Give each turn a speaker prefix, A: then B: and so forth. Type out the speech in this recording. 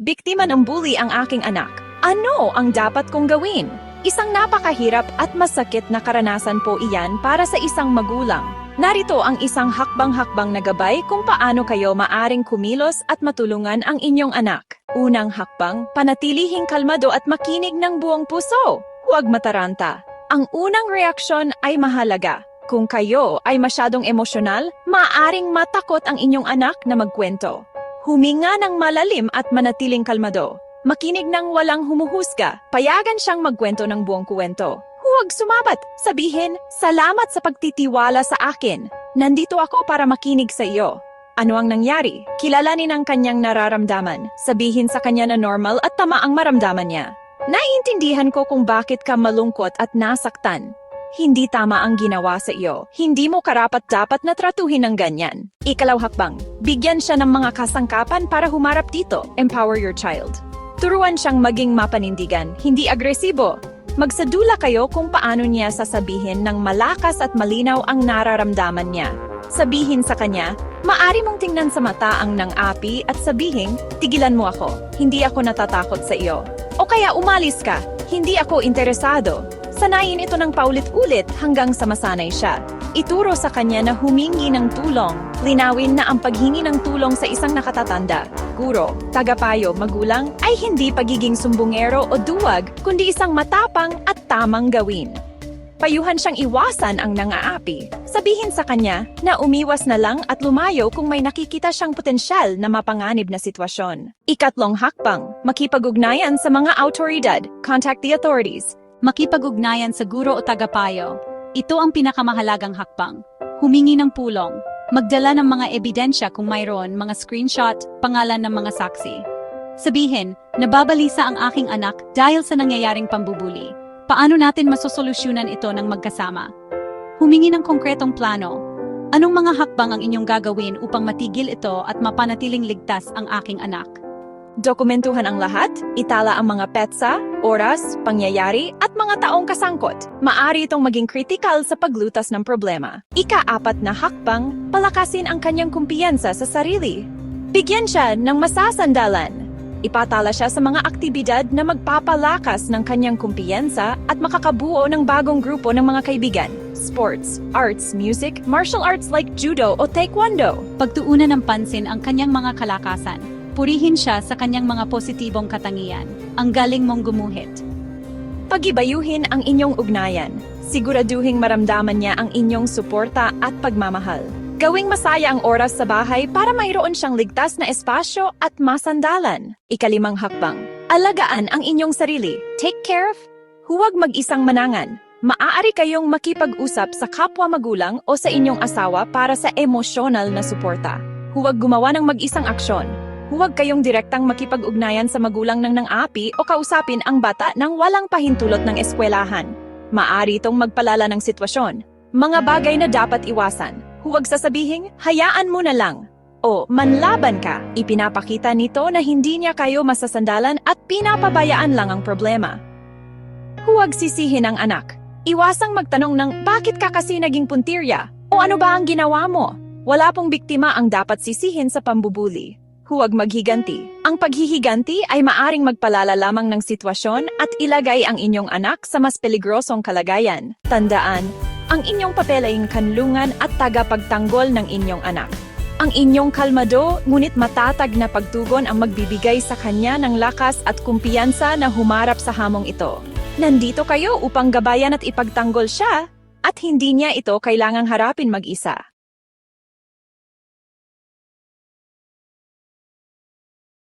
A: Biktima ng bully ang aking anak. Ano ang dapat kong gawin? Isang napakahirap at masakit na karanasan po iyan para sa isang magulang. Narito ang isang hakbang-hakbang na gabay kung paano kayo maaring kumilos at matulungan ang inyong anak. Unang hakbang, panatilihing kalmado at makinig ng buong puso. Huwag mataranta. Ang unang reaksyon ay mahalaga. Kung kayo ay masyadong emosyonal, maaring matakot ang inyong anak na magkwento. Huminga ng malalim at manatiling kalmado. Makinig ng walang humuhusga. Payagan siyang magkwento ng buong kuwento. Huwag sumabat. Sabihin, salamat sa pagtitiwala sa akin. Nandito ako para makinig sa iyo. Ano ang nangyari? Kilalanin ang kanyang nararamdaman. Sabihin sa kanya na normal at tama ang maramdaman niya. Naiintindihan ko kung bakit ka malungkot at nasaktan. Hindi tama ang ginawa sa iyo. Hindi mo karapat dapat na tratuhin ng ganyan. Ikalaw hakbang, bigyan siya ng mga kasangkapan para humarap dito. Empower your child. Turuan siyang maging mapanindigan, hindi agresibo. Magsadula kayo kung paano niya sasabihin ng malakas at malinaw ang nararamdaman niya. Sabihin sa kanya, maari mong tingnan sa mata ang nang api at sabihin, tigilan mo ako, hindi ako natatakot sa iyo. O kaya umalis ka, hindi ako interesado. Sanayin ito ng paulit-ulit hanggang sa masanay siya. Ituro sa kanya na humingi ng tulong. Linawin na ang paghingi ng tulong sa isang nakatatanda, guro, tagapayo, magulang ay hindi pagiging sumbungero o duwag, kundi isang matapang at tamang gawin. Payuhan siyang iwasan ang nangaapi. Sabihin sa kanya na umiwas na lang at lumayo kung may nakikita siyang potensyal na mapanganib na sitwasyon. Ikatlong hakbang, makipag-ugnayan sa mga autoridad, contact the authorities.
B: Makipag-ugnayan sa guro o tagapayo. Ito ang pinakamahalagang hakbang. Humingi ng pulong. Magdala ng mga ebidensya kung mayroon, mga screenshot, pangalan ng mga saksi. Sabihin, nababalisa ang aking anak dahil sa nangyayaring pambubuli. Paano natin masosolusyunan ito ng magkasama? Humingi ng konkretong plano. Anong mga hakbang ang inyong gagawin upang matigil ito at mapanatiling ligtas ang aking anak?
A: Dokumentuhan ang lahat, itala ang mga petsa, oras, pangyayari, at mga taong kasangkot. Maari itong maging kritikal sa paglutas ng problema. Ika-apat na hakbang, palakasin ang kanyang kumpiyansa sa sarili. Bigyan siya ng masasandalan. Ipatala siya sa mga aktibidad na magpapalakas ng kanyang kumpiyansa at makakabuo ng bagong grupo ng mga kaibigan. Sports, arts, music, martial arts like judo o taekwondo.
B: Pagtuunan ng pansin ang kanyang mga kalakasan. Purihin siya sa kanyang mga positibong katangian. Ang galing mong gumuhit.
A: Pagibayuhin ang inyong ugnayan. Siguraduhing maramdaman niya ang inyong suporta at pagmamahal. Gawing masaya ang oras sa bahay para mayroon siyang ligtas na espasyo at masandalan. Ikalimang hakbang. Alagaan ang inyong sarili. Take care of. Huwag mag-isang manangan. Maaari kayong makipag-usap sa kapwa magulang o sa inyong asawa para sa emosyonal na suporta. Huwag gumawa ng mag-isang aksyon. Huwag kayong direktang makipag-ugnayan sa magulang ng nang-api o kausapin ang bata ng walang pahintulot ng eskwelahan. Maari itong magpalala ng sitwasyon. Mga bagay na dapat iwasan. Huwag sasabihin, hayaan mo na lang. O, manlaban ka. Ipinapakita nito na hindi niya kayo masasandalan at pinapabayaan lang ang problema. Huwag sisihin ang anak. Iwasang magtanong ng bakit ka kasi naging puntirya? O ano ba ang ginawa mo? Wala pong biktima ang dapat sisihin sa pambubuli. Huwag maghiganti. Ang paghihiganti ay maaring magpalala lamang ng sitwasyon at ilagay ang inyong anak sa mas peligrosong kalagayan. Tandaan, ang inyong papel ay kanlungan at tagapagtanggol ng inyong anak. Ang inyong kalmado, ngunit matatag na pagtugon ang magbibigay sa kanya ng lakas at kumpiyansa na humarap sa hamong ito. Nandito kayo upang gabayan at ipagtanggol siya at hindi niya ito kailangang harapin mag-isa.